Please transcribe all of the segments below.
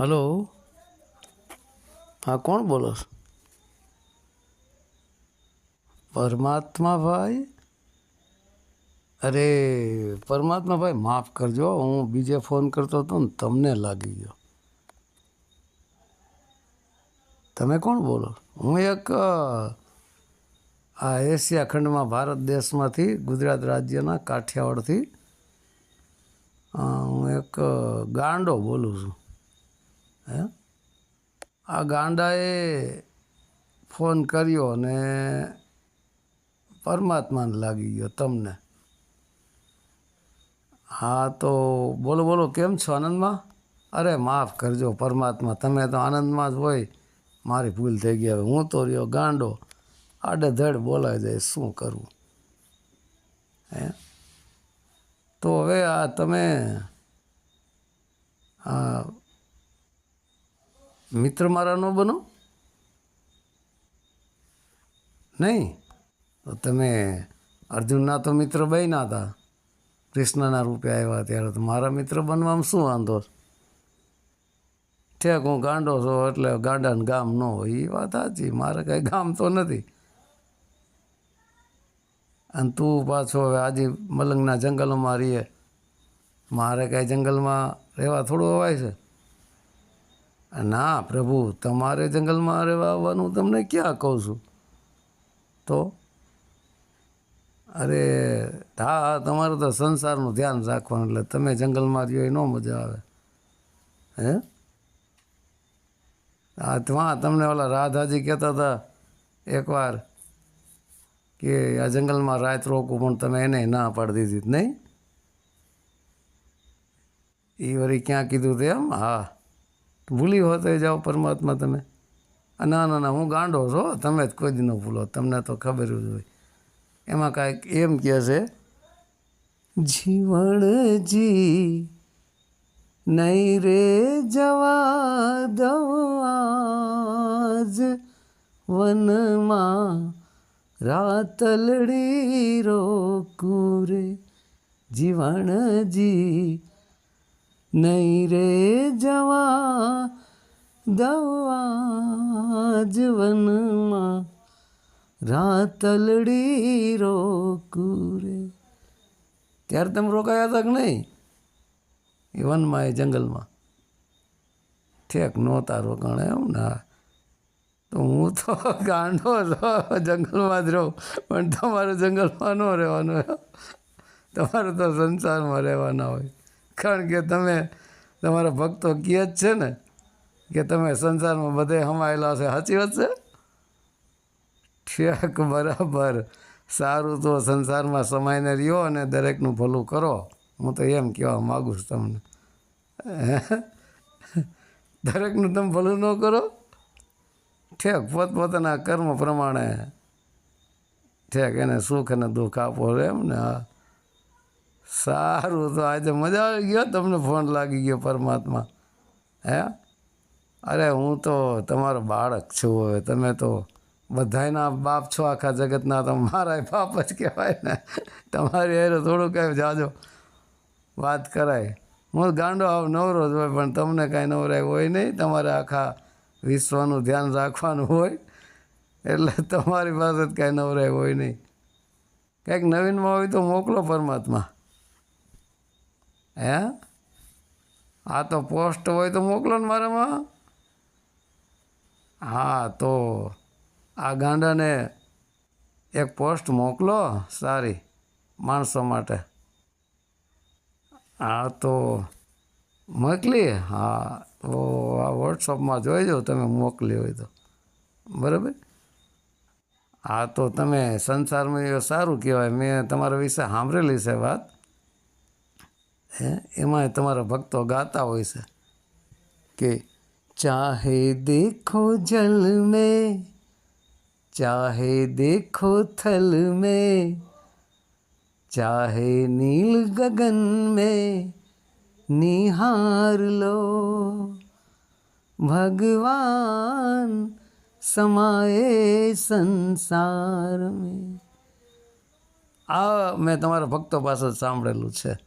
Hello. હા, કોણ બોલો છો? પરમાત્મા ભાઈ? અરે, પરમાત્મા ભાઈ, માફ કરજો, હું બીજે ફોન કરતો હતો ને તમને લાગી ગયો. તમે કોણ બોલો? હું એક આ એશિયા ખંડમાં ભારત દેશમાંથી ગુજરાત રાજ્યના કાઠિયાવાડથી હું એક ગાંડો બોલું છું. હે? આ ગાંડાએ ફોન કર્યો ને પરમાત્માને લાગી ગયો તમને. હા, તો બોલો બોલો, કેમ છો આનંદમાં? અરે, માફ કરજો પરમાત્મા, તમે તો આનંદમાં જ હોય. મારી ભૂલ થઈ ગઈ. હવે હું તો રહ્યો ગાંડો. આડેધડ બોલાવી દે શું કરવું હે? તો હવે આ તમે, આ મિત્ર મારા ન બનો? નહીં? તમે અર્જુનના તો મિત્ર બન્યા હતા. કૃષ્ણના રૂપે આવ્યા ત્યારે તો મારા મિત્ર બનવામાં શું વાંધો? ઠેક, હું ગાંડો છો એટલે ગાંડાને ગામ ન હોય. એ વાત સાચી, મારે કાંઈ ગામ તો નથી. અને તું પાછો હવે આજે મલંગના જંગલોમાં રહીએ. મારે કાંઈ જંગલમાં રહેવા થોડું અવાય છે? ના, પ્રભુ, તમારે જંગલમાં રહેવા આવવાનું તમને ક્યાં કહું છું? તો? અરે, હા, તમારે તો સંસારનું ધ્યાન રાખવાનું, એટલે તમે જંગલમાં રહ્યો એ ન મજા આવે. હે? હા ત્યાં તમને ઓલા રાધાજી કહેતા હતા એકવાર કે આ જંગલમાં રાત રોકું, પણ તમે એને ના પાડી દીધી, નહીં? એ વળી ક્યાં કીધું તે એમ? હા. ભૂલી હો જાઓ પરમાત્મા તમે. ના ના ના, હું ગાંડો છો તમે જ કોઈ ન ભૂલો, તમને તો ખબર જ હોય. એમાં કાંઈક એમ કહે છે જીવણજી નહીં રે જવા દવાજ વનમાં. રાતલડી રોકું રે જીવણજી નહીં રે જવા દવા જીવનમાં રાતલડી રોકું ત્યારે તમે રોકાયા હતા કે નહીં? એ વનમાં, એ જંગલમાં. ઠેક નહોતા રોકાણ એમ ના તો હું તો ગાંડો જંગલમાં જ રહું. પણ તમારે જંગલમાં ન રહેવાનું તમારે તો સંસારમાં રહેવાના હોય. કારણ કે તમે તમારા ભક્તો કહે જ છે ને કે તમે સંસારમાં બધે હમાયેલા છે. સાચી વાત છે? ઠેક, બરાબર. સારું તો સંસારમાં સમાઈને રહ્યો અને દરેકનું ભલું કરો. હું તો એમ કહેવા માગું છું તમને. દરેકનું તમે ભલું ન કરો? ઠેક, પોતપોતાના કર્મ પ્રમાણે. ઠેક, એને સુખ અને દુઃખ આપો એમ ને, હા. સારું તો આજે મજા આવી ગયો તમને ફોન લાગી ગયો પરમાત્મા. હે? અરે હું તો તમારો બાળક છું હવે, તમે તો બધાયના બાપ છો, આખા જગતના, તો મારા બાપ જ કહેવાય ને. તમારી હેરો થોડું કાંઈ જાજો. વાત કરાય. હું ગાંડો આવ નવરો જ હોય, પણ તમને કાંઈ નવરાય હોય નહીં. તમારે આખા વિશ્વનું ધ્યાન રાખવાનું હોય. એટલે તમારી પાસે જ કાંઈ નવરાય હોય નહીં. કંઈક નવીનમાં હોય તો મોકલો પરમાત્મા. હે? હા તો પોસ્ટ હોય તો મોકલો ને મારામાં. હા, તો આ ગાંડાને એક પોસ્ટ મોકલો, સારી, માણસો માટે. હા તો મોકલી, હા, તો આ વોટ્સઅપમાં જોઈજો, તમે મોકલી હોય તો. બરાબર? હા તો તમે સંસારમાં સારું કહેવાય, મેં તમારા વિશે સાંભળેલી છે વાત. હે? એમાંય તમારા ભક્તો ગાતા હોય છે કે ચાહે દેખો જલ મે, ચાહે દેખો થલ મેં, ચાહે નીલ ગગન મેં, નિહાર લો. ભગવાન સમાએ સંસાર મેં. આ મેં તમારા ભક્તો પાસે સાંભળેલું છે.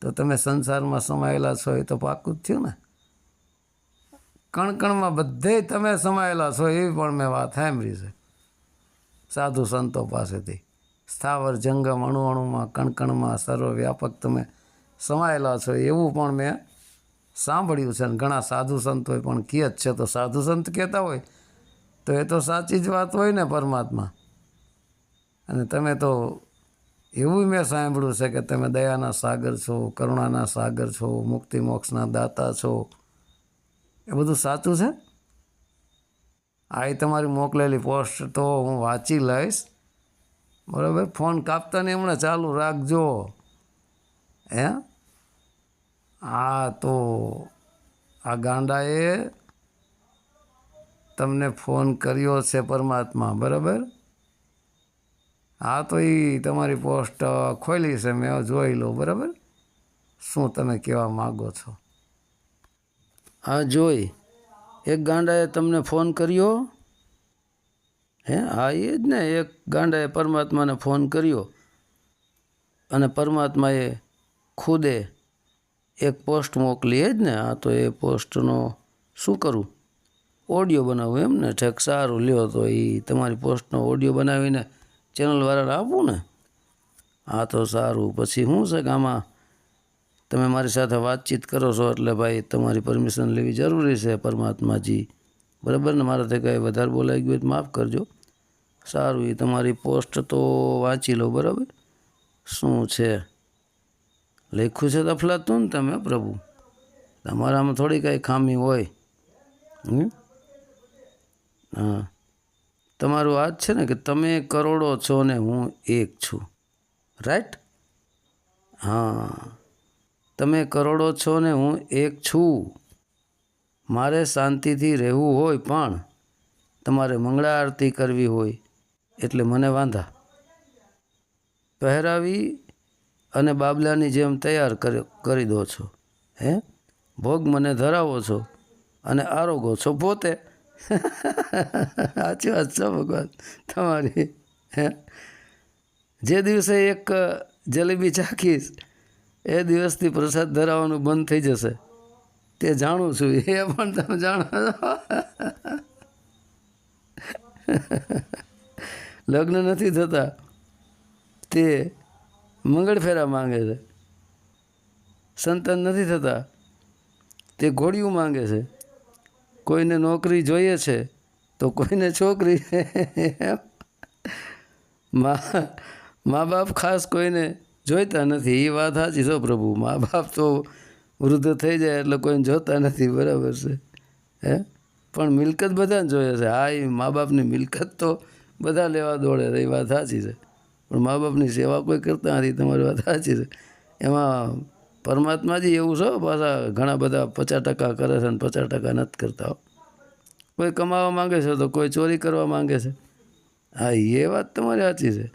તો તમે સંસારમાં સમાયેલા છો એ તો પાકું જ થયું ને. કણકણમાં બધે તમે સમાયેલા છો એવી પણ મેં વાત સાંભળી છે. સાધુ સંતો પાસેથી. સ્થાવર જંગમ અણુ અણુમાં કણકણમાં સર્વવ્યાપક તમે સમાયેલા છો એવું પણ મેં સાંભળ્યું છે અને ઘણા સાધુ સંતોએ પણ કહે જ છે. તો સાધુ સંત કહેતા હોય તો એ તો સાચી જ વાત હોય ને પરમાત્મા. અને તમે તો એવું મેં સાંભળ્યું છે કે તમે દયાના સાગર છો, કરુણાના સાગર છો, મુક્તિ મોક્ષના દાતા છો. એ બધું સાચું છે? આ તમારી મોકલેલી પોસ્ટ તો હું વાંચી લઈશ. બરાબર? ફોન કાપતા ને હમણાં ચાલુ રાખજો. હે? આ તો આ ગાંડાએ તમને ફોન કર્યો છે પરમાત્મા, બરાબર? હા, તો એ તમારી પોસ્ટ ખોલી છે, મેં જોઈ લો બરાબર? શું તમે કહેવા માગો છો? હા, જોઈ. એક ગાંડાએ તમને ફોન કર્યો? હે? હા એ જ ને, એક ગાંડાએ પરમાત્માને ફોન કર્યો. અને પરમાત્માએ ખુદે એક પોસ્ટ મોકલી, એ જ ને? હા, તો એ પોસ્ટનો શું કરું? ઓડિયો બનાવું એમ ને? ઠેક, સારું, લ્યો, તો એ તમારી પોસ્ટનો ઓડિયો બનાવીને ચેનલવાળાને આપવું ને? હા તો સારું. પછી શું છે કે આમાં તમે મારી સાથે વાતચીત કરો છો એટલે ભાઈ તમારી પરમિશન લેવી જરૂરી છે પરમાત્માજી. બરાબર ને? મારાથી કંઈ વધારે બોલાઈ ગયું તો માફ કરજો. સારું એ તમારી પોસ્ટ તો વાંચી લો, બરાબર? શું છે? લખ્યું છે તફલાતું ને તમે, પ્રભુ? તમારામાં થોડી કાંઈ ખામી હોય. હા. તમારું આ જ છે ને કે તમે કરોડો છો ને હું એક છું. રાઈટ હા. તમે કરોડો છો ને હું એક છું. મારે શાંતિથી રહેવું હોય પણ તમારે મંગળા આરતી કરવી હોય એટલે મને વાંધા. પહેરાવી અને બાબલાની જેમ તૈયાર કરી દો છો. હે? ભોગ મને ધરાવો છો અને આરોગો છો પોતે. સાચી વાત છે ભગવાન. તમારી, હે? જે દિવસે એક જલેબી ચાખીશ, એ દિવસથી પ્રસાદ ધરાવવાનું બંધ થઈ જશે. તે જાણું છું, એ પણ તમે જાણો છો. લગ્ન નથી થતા. તે મંગળ ફેરા માંગે છે. સંતાન નથી થતા. તે ઘોડિયું માંગે છે. કોઈને નોકરી જોઈએ છે, તો કોઈને છોકરી. મા મા બાપ ખાસ કોઈને જોઈતા નથી એ વાત સાચી છો પ્રભુ. મા બાપ તો વૃદ્ધ થઈ જાય એટલે કોઈને જોતા નથી, બરાબર છે. હે? પણ મિલકત બધાને જોઈએ છે. હા એ મા બાપની મિલકત તો બધા લેવા દોડે એ વાત સાચી છે. પણ મા બાપની સેવા કોઈ કરતા નથી, તમારી વાત સાચી છે. એમાં પરમાત્માજી એવું છે, પાછા ઘણા બધા પચાસ ટકા કરે છે અને પચાસ ટકા નથી કરતા કોઈ કમાવા માંગે છે તો કોઈ ચોરી કરવા માંગે છે. હા, એ વાત તમારી સાચી છે.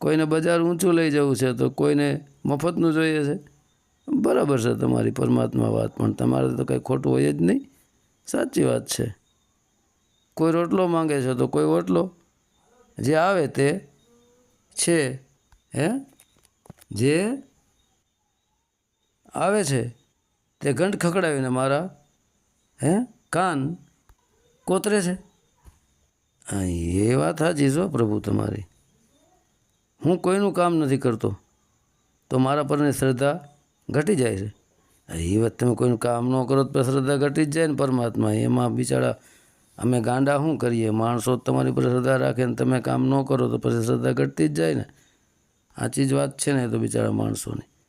કોઈને બજાર ઊંચું લઈ જવું છે તો કોઈને મફતનું જોઈએ છે. બરાબર છે તમારી પરમાત્મા વાત, પણ તમારે તો કંઈ ખોટું હોય જ નહીં. સાચી વાત છે. કોઈ રોટલો માંગે છે તો કોઈ ઓટલો. જે આવે તે છે, હે? જે આવે છે? તે ઘંટ ખખડાવીને મારા, હે, કાન કોતરે છે? હા એ વાત સાચી છો પ્રભુ તમારી. હું કોઈનું કામ નથી કરતો. તો મારા પરની શ્રદ્ધા ઘટી જાય છે. એ વાત તમે કોઈનું કામ ન કરો તો શ્રદ્ધા ઘટી જ જાય ને પરમાત્મા. એમાં બિચારા, અમે ગાંડા શું કરીએ? માણસો તમારી પર શ્રદ્ધા રાખે ને તમે કામ ન કરો તો પછી શ્રદ્ધા ઘટતી જ જાય ને. સાચી જ વાત છે ને તો બિચારા માણસોની.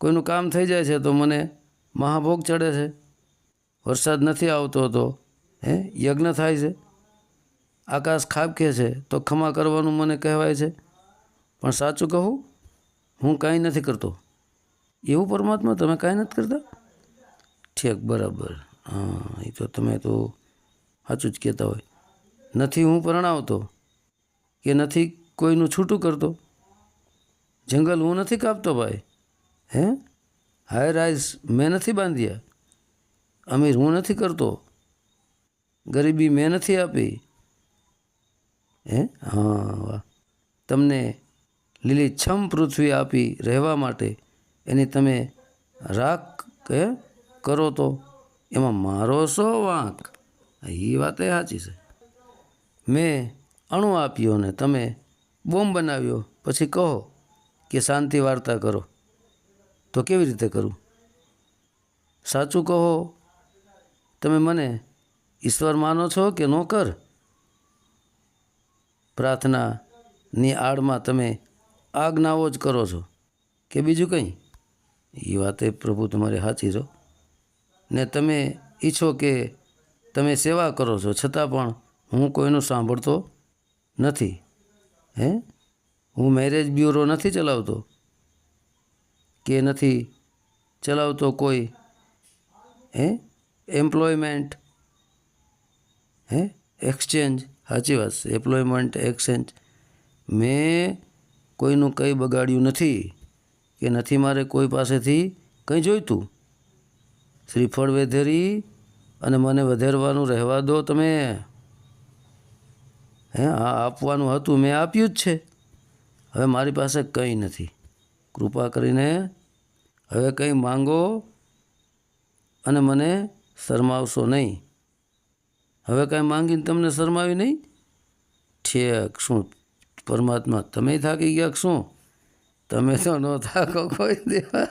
કોઈનું કામ થઈ જાય છે તો મને મહાભોગ ચડે છે. વરસાદ નથી આવતો તો, હે, યજ્ઞ થાય છે. આકાશ ખાબકે છે તો ખમા કરવાનું મને કહેવાય છે. પણ સાચું કહું, હું કાંઈ નથી કરતો. એવું પરમાત્મા તમે કાંઈ નથી કરતા? ઠીક, બરાબર. હા, એ તો તમે તો સાચું જ કહેતા હોય. નથી હું પરણાવતો કે નથી કોઈનું છૂટું કરતો? જંગલ હું નથી કાપતો ભાઈ? હે? હાય રાઈઝ, મેં નથી બાંધ્યા. અમીર, હું નથી કરતો. ગરીબી મેં નથી આપી. હે? હા, વાહ. તમને લીલી છમ પૃથ્વી આપી રહેવા માટે એની તમે રાખ કે કરો તો? એમાં મારો શો વાંક. એ વાત એ સાચી છે. મેં અણુ આપ્યો ને તમે બોમ્બ બનાવ્યો. પછી કહો કે શાંતિ વાર્તા કરો. તો કેવી રીતે કરું? સાચું કહો, તમે મને ઈશ્વર માનો છો કે નોકર પ્રાર્થનાની આડમાં તમે આજ્ઞાઓ જ કરો છો કે બીજું કંઈ? એ વાતે પ્રભુ તમારી સાચી છો. ને તમે ઈચ્છો કે તમે સેવા કરો છો, છતાં પણ હું કોઈનું સાંભળતો નથી. હે? હું મેરેજ બ્યુરો નથી ચલાવતો. કે નથી ચલાવતો કોઈ, હે? એમ્પ્લોયમેન્ટ હે? એક્સચેન્જ સાચી વાત છે. એમ્પ્લોયમેન્ટ એક્સચેન્જ મેં કોઈનું કંઈ બગાડ્યું નથી કે નથી મારે કોઈ પાસેથી કંઈ જોઈતું. શ્રીફળ વેધેરી અને મને વધેરવાનું રહેવા દો તમે. હે હા આપવાનું હતું, મેં આપ્યું જ છે. હવે મારી પાસે કંઈ નથી. કૃપા કરીને હવે કંઈ માંગો અને મને શરમાવશો નહીં. હવે કાંઈ માંગીને તમને શરમાવી નહીં? ઠેક, શું પરમાત્મા, તમે થાકી ગયા શું? તમે તો ન થાકો કોઈ દેવા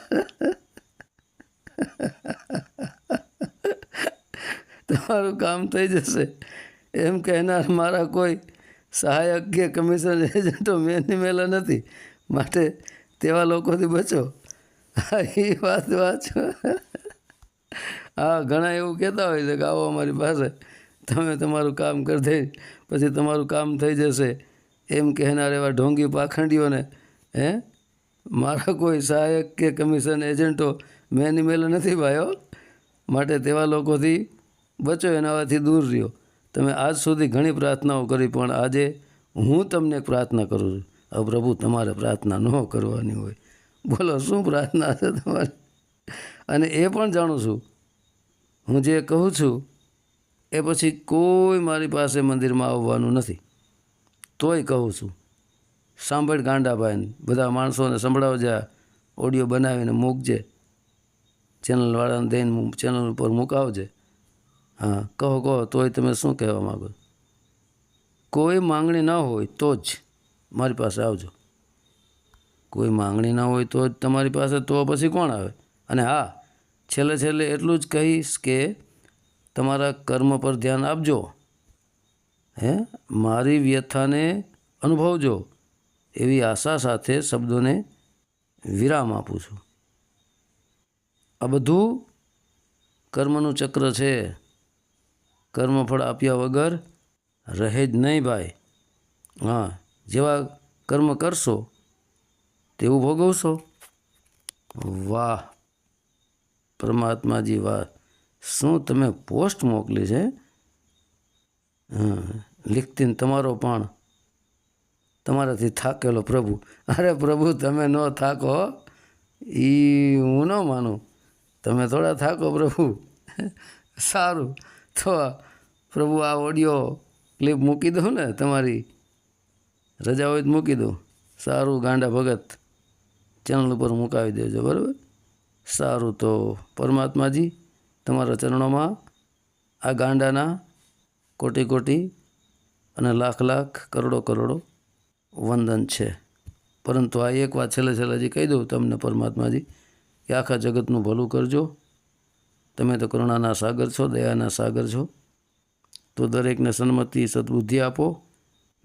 તમારું કામ થઈ જશે. એમ કહેનાર મારા કોઈ સહાયક કે કમિશન એજન્ટો મેની મેલા નથી. માટે તેવા લોકોથી બચો. હા એ વાત વાંચો. હા, ઘણા એવું કહેતા હોય છે કે આવો અમારી પાસે, તમે તમારું કામ કરી દઈ, પછી તમારું કામ થઈ જશે. એમ કહેનાર એવા ઢોંગી પાખંડીઓને, હે? મારા કોઈ સહાયક કે કમિશન એજન્ટો મેં મેલ નથી ભાઈઓ માટે તેવા લોકોથી બચો, એનાથી દૂર રહ્યો. તમે આજ સુધી ઘણી પ્રાર્થનાઓ કરી, પણ આજે હું તમને પ્રાર્થના કરું છું. પ્રભુ, તમારે પ્રાર્થના ન કરવાની હોય. બોલો, શું પ્રાર્થના છે તમારી? અને એ પણ જાણું છું. હું જે કહું છું, એ પછી કોઈ મારી પાસે મંદિરમાં આવવાનું નથી. તોય કહું છું, સાંભળ ગાંડાભાઈને બધા માણસોને સંભળાવજે ઓડિયો બનાવીને મૂકજે. ચેનલવાળાને દઈને ચેનલ ઉપર મુકાવજે. હા, કહો કહો, તોય તમે શું કહેવા માગો કોઈ માંગણી ન હોય તો જ મારી પાસે આવજો. કોઈ માંગણી ના હોય તો જ તમારી પાસે, તો પછી કોણ આવે? અને હા, છેલ્લે છેલ્લે એટલું જ કહીશ કે તમારા કર્મ પર ધ્યાન આપજો. હે? મારી વ્યથાને અનુભવજો. એવી આશા સાથે શબ્દોને વિરામ આપું છું. આ બધું કર્મનું ચક્ર છે. કર્મફળ આપ્યા વગર રહે જ નહીં ભાઈ. હા, જેવા કર્મ કરશો તેવું ભોગવશો વાહ પરમાત્માજી વાહ શું તમે પોસ્ટ મોકલી છે લિખતીને તમારો પણ તમારાથી થાકેલો પ્રભુ અરે પ્રભુ તમે ન થાકો એ હું ન માનું તમે થોડા થાકો પ્રભુ સારું તો પ્રભુ આ ઓડિયો ક્લિપ મૂકી દઉં ને તમારી રજા હોય તો મૂકી દઉં સારું ગાંડા ભગત ચેનલ ઉપર મુકાવી દેજો, બરાબર? સારું તો પરમાત્માજી, તમારા ચરણોમાં આ ગાંડાના કોટી કોટી અને લાખ લાખ કરોડો કરોડો વંદન છે. પરંતુ આ એક વાત છેલ્લે છેલ્લે હજી કહી દઉં તમને પરમાત્માજી, કે આખા જગતનું ભલું કરજો. તમે તો કરુણાના સાગર છો, દયાના સાગર છો. તો દરેકને સન્મતિ, સદબુદ્ધિ આપો.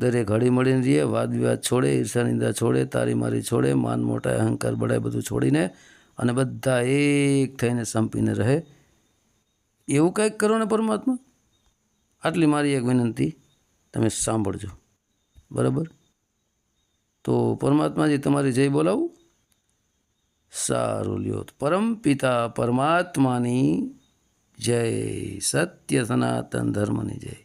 દરેક હળી મળીને રહીએ વાદ વિવાદ છોડે, ઈર્ષા નિંદા છોડે, તારી મારી છોડે, માન, મોટા, અહંકાર બળાય બધું છોડીને અને બધા એક થઈને સંપીને રહે. એવું કંઈક કરો ને પરમાત્મા. આટલી મારી એક વિનંતી, તમે સાંભળજો. બરાબર? તો પરમાત્માજી તમારી જય બોલાવું. સારું લ્યો. પરમ પિતા પરમાત્માની જય. સત્ય સનાતન ધર્મની જય.